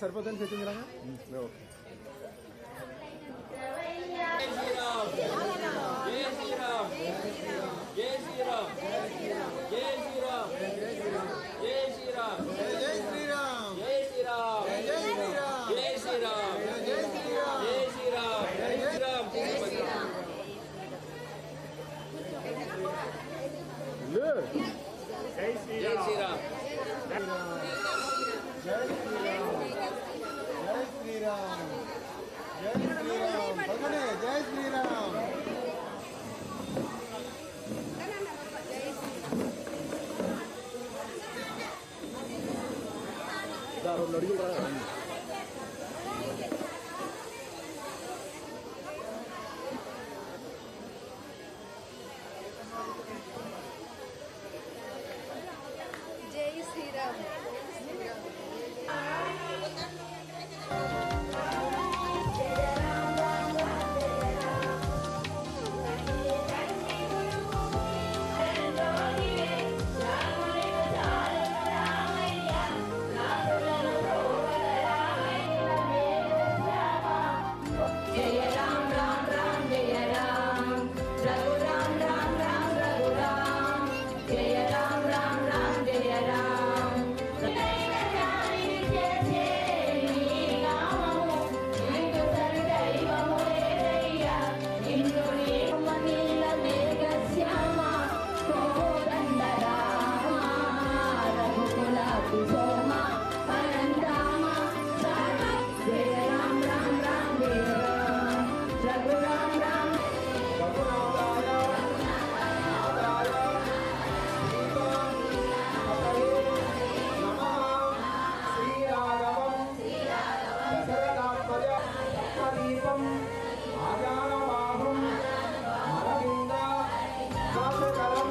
సరిపోతుంది సెట్టింగ్ ఇలాగా ఓకే జై శ్రీరామ్ జై శ్రీరామ్. పక్కనే జై శ్రీరామ్. రెండు అడుగులు దీపం ఆజానబాహం మరవింద కాశకలం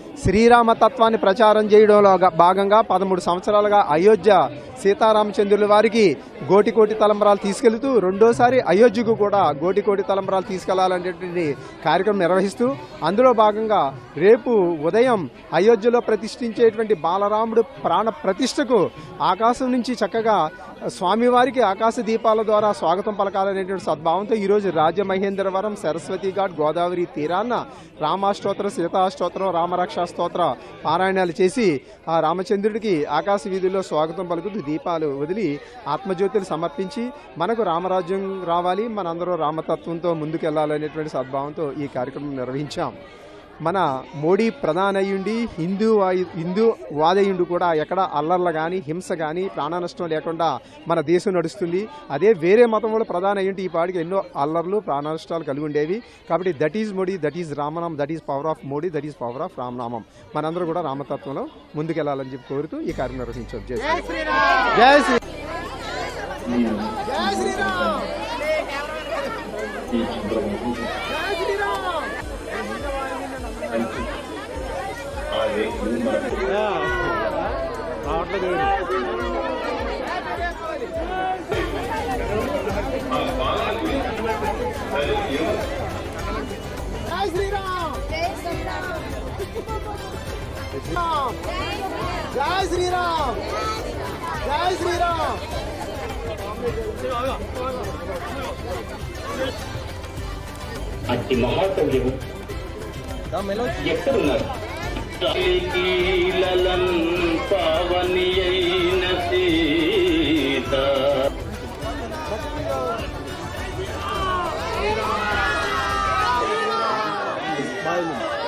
శ్రీరామతత్వాన్ని శ్రీరామ ప్రచారం చేయడంలో భాగంగా పదమూడు సంవత్సరాలుగా అయోధ్య సీతారామచంద్రుల వారికి గోటికోటి తలంబరాలు తీసుకెళ్తూ రెండోసారి అయోధ్యకు కూడా గోటికోటి తలంబరాలు తీసుకెళ్ళాలనేటువంటి కార్యక్రమం నిర్వహిస్తూ అందులో భాగంగా రేపు ఉదయం అయోధ్యలో ప్రతిష్ఠించేటువంటి బాలరాముడు ప్రాణ ప్రతిష్టకు ఆకాశం నుంచి చక్కగా స్వామివారికి ఆకాశ దీపాల ద్వారా స్వాగతం పలకాలనేటువంటి సద్భావంతో ఈరోజు రాజమహేంద్రవరం సరస్వతి ఘాట్ గోదావరి తీరాన్న రామాష్టోత్రం సీతాష్టోత్రం రామరక్షా స్తోత్ర పారాయణాలు చేసి ఆ రామచంద్రుడికి ఆకాశ వీధుల్లో స్వాగతం పలుకుతూ దీపాలు వదిలి ఆత్మజ్యోతులు సమర్పించి మనకు రామరాజ్యం రావాలి మనందరూ రామతత్వంతో ముందుకెళ్ళాలనేటువంటి సద్భావంతో ఈ కార్యక్రమం నిర్వహించాం. మన మోడీ ప్రధానయ్యుండి హిందూ హిందూ వాదయుండు కూడా ఎక్కడ అల్లర్లు కానీ హింస కానీ ప్రాణనష్టం లేకుండా మన దేశం నడుస్తుంది. అదే వేరే మతం వాళ్ళు ప్రధాన అయ్యుంటే ఈ పాటికి ఎన్నో అల్లర్లు ప్రాణనష్టాలు కలిగి ఉండేవి కాబట్టి that is Modi that is రామనామం that is power of Modi that is power of రామనామం. మనందరూ కూడా రామతత్వంలో ముందుకెళ్ళాలని చెప్పి కోరుతూ ఈ కార్యం నిర్వహించాం. జై జై శ్రీ జై శ్రీరామ్ జై శ్రీరామ్ జై శ్రీరామ్ జై శ్రీరామ్ అట్టి మహాకవ్యము ఎక్కడున్నారు లీలలం పవనియైన సీత Bye.